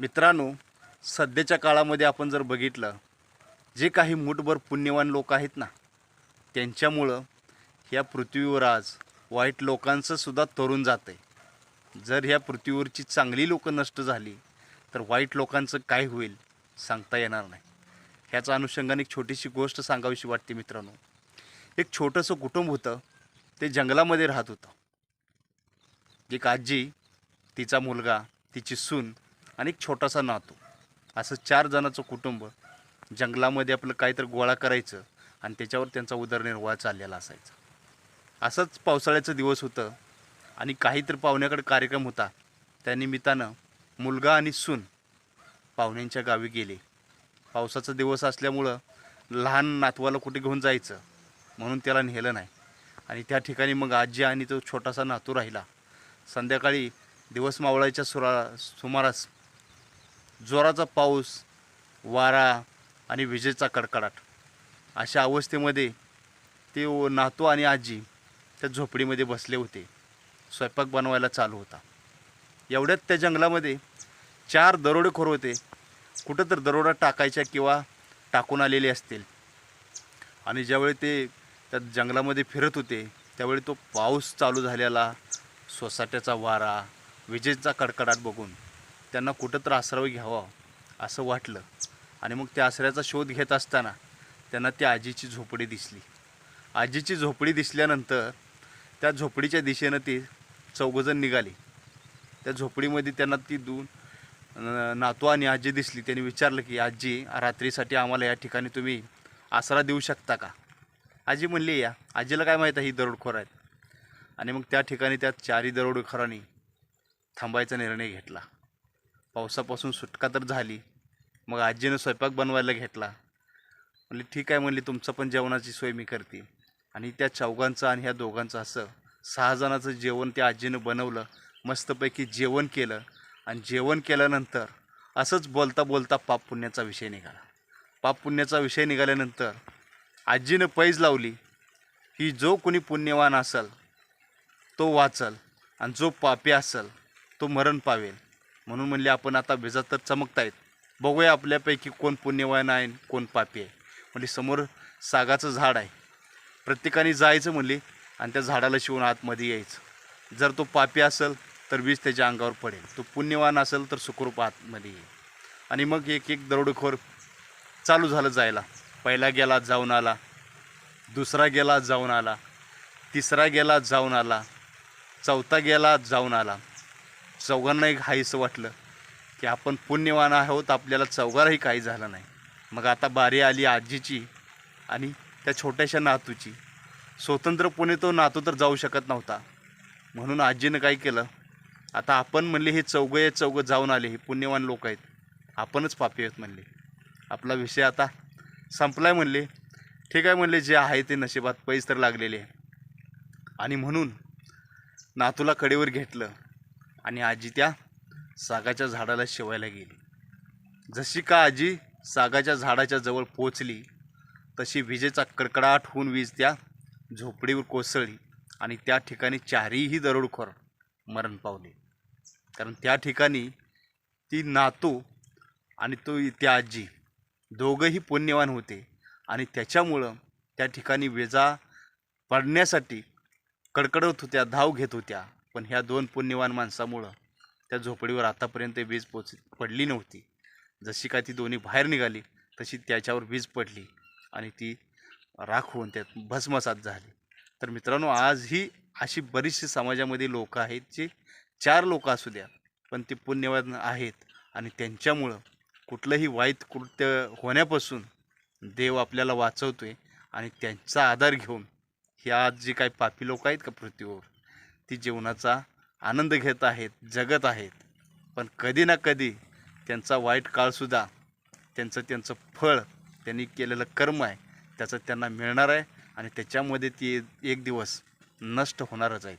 मित्रांनो सध्याच्या काळामध्ये आपण जर बघितलं जे काही मूठभर पुण्यवान लोक आहेत ना त्यांच्यामुळं ह्या पृथ्वीवर आज वाईट लोकांचं सुद्धा तरुण जातं आहे जर ह्या पृथ्वीवरची चांगली लोकं नष्ट झाली तर वाईट लोकांचं काय होईल सांगता येणार नाही. ह्याच्या अनुषंगाने एक छोटीशी गोष्ट सांगावीशी वाटते मित्रांनो. एक छोटंसं कुटुंब होतं ते जंगलामध्ये राहत होतं. एक आजी तिचा मुलगा तिची सून आणि एक छोटासा नातू. असं चार जणांचं कुटुंब जंगलामध्ये आपलं काहीतरी गोळा करायचं आणि त्याच्यावर त्यांचा उदरनिर्वाह चाललेला असायचा. असंच पावसाळ्याचं दिवस होतं आणि काहीतरी पाहुण्याकडे कार्यक्रम होता. त्यानिमित्तानं मुलगा आणि सून पाहुण्यांच्या गावी गेले. पावसाचा दिवस असल्यामुळं लहान नातवाला कुठे घेऊन जायचं म्हणून त्याला नेलं नाही. आणि त्या ठिकाणी मग आजी आणि तो छोटासा नातू राहिला. संध्याकाळी दिवस मावळायच्या सुरा सुमारास जोराचा पाऊस वारा आणि विजेचा कडकडाट. अशा अवस्थेमध्ये ते नातू आणि आजी त्या झोपडीमध्ये बसले होते. स्वयंपाक बनवायला चालू होता. एवढ्यात त्या जंगलामध्ये चार दरोडेखोर होते. कुठं तर दरोडा टाकायच्या किंवा टाकून आलेले असतील. आणि ज्यावेळी ते त्या जंगलामध्ये फिरत होते त्यावेळी तो पाऊस चालू झालेला सोसाट्याचा वारा विजेचा कडकडाट बघून त्यांना कुठं तर आसराव घ्यावा असं वाटलं. आणि मग त्या आसऱ्याचा शोध घेत असताना त्यांना त्या आजीची झोपडी दिसली. आजीची झोपडी दिसल्यानंतर त्या झोपडीच्या दिशेनं ती चौघजण निघाली. त्या झोपडीमध्ये त्यांना ती दोन नातू आणि आजी दिसली. त्यांनी विचारलं की आजी रात्रीसाठी आम्हाला या ठिकाणी तुम्ही आसरा देऊ शकता का? आजी म्हणली या. आजीला काय माहीत आहे ही दरोडखोर आहेत. आणि मग त्या ठिकाणी त्या चारही दरोडखोरांनी थांबायचा निर्णय घेतला. पावसापासून सुटका तर झाली. मग आजीनं स्वयंपाक बनवायला घेतला. म्हणली ठीक आहे म्हणली तुमचं पण जेवणाची सोय मी करते. आणि त्या चौघांचं आणि ह्या दोघांचं असं सहा जणांचं जेवण त्या आजीनं बनवलं. मस्तपैकी जेवण केलं. आणि जेवण केल्यानंतर असंच बोलता बोलता पाप पुण्याचा विषय निघाला. पाप पुण्याचा विषय निघाल्यानंतर आजीनं पैज लावली. की जो कोणी पुण्यवान असल तो वाचल. आणि जो पापी असल तो मरण पावेल. म्हणून म्हणले आपण आता भिजत तर चमकतायत. बघूया आपल्यापैकी कोण पुण्यवान आहे कोण पापी आहे. म्हणजे समोर सागाचं झाड आहे. प्रत्येकाने जायचं म्हणले आणि त्या झाडाला शिवून आतमध्ये यायचं. जर तो पापी असेल तर वीज त्याच्या अंगावर पडेल. तो पुण्यवान असेल तर सुखरूप आतमध्ये येईल. आणि मग एक एक दरोडेखोर चालू झालं जायला. पहिला गेला जाऊन आला. दुसरा गेला जाऊन आला. तिसरा गेला जाऊन आला. चौथा गेला जाऊन आला. चौघांना एक हायसं वाटलं की आपण पुण्यवान आहोत आपल्याला चौघालाही काही झालं नाही. मग आता बारी आली आजीची आणि त्या छोट्याशा नातूची. स्वतंत्रपणे तो नातू तर जाऊ शकत नव्हता. म्हणून आजीनं काय केलं आता आपण म्हणले हे चौघं हे चौघं जाऊन आले हे पुण्यवान लोक आहेत. आपणच पापी आहेत म्हणले. आपला विषय आता संपलाय म्हणले. ठीक आहे म्हणले जे आहे ते नशिबात पैस तर लागलेले आहे. आणि म्हणून नातूला कडेवर घेतलं. आणि आजी त्या सागाच्या झाडाला शिवायला गेली. जशी का आजी सागाच्या झाडाच्या जवळ पोचली तशी विजेचा कडकडाट होऊन वीज त्या झोपडीवर कोसळली आणि त्या ठिकाणी चारही दरोडखोर मरण पावले. कारण त्या ठिकाणी ती नातू आणि तो त्या आजी दोघंही पुण्यवान होते आणि त्याच्यामुळं त्या ठिकाणी विजा पडण्यासाठी कडकडत होत्या धाव घेत होत्या. पण ह्या दोन पुण्यवान माणसामुळं त्या झोपडीवर आतापर्यंत वीज पोच पडली नव्हती. जशी का ती दोन्ही बाहेर निघाली तशी त्याच्यावर वीज पडली आणि ती राख होऊन त्यात भस्मसात झाली. तर मित्रांनो आज ही अशी बरीचशी समाजामध्ये लोक आहेत जे चार लोक असू द्या पण ते पुण्यवान आहेत आणि त्यांच्यामुळं कुठलंही वाईट कृत्य होण्यापासून देव आपल्याला वाचवतो आहे आणि त्यांचा आधार घेऊन ही आज जी काही पापी लोक आहेत का पृथ्वीवर ती जीवनाचा आनंद घेत आहेत जगत आहेत. पण कधी ना कधी त्यांचा वाईट काळसुद्धा त्यांचं त्यांचं फळ त्यांनी केलेलं कर्म आहे त्याचं त्यांना मिळणार आहे आणि त्याच्यामध्ये ती एक दिवस नष्ट होणारच आहे.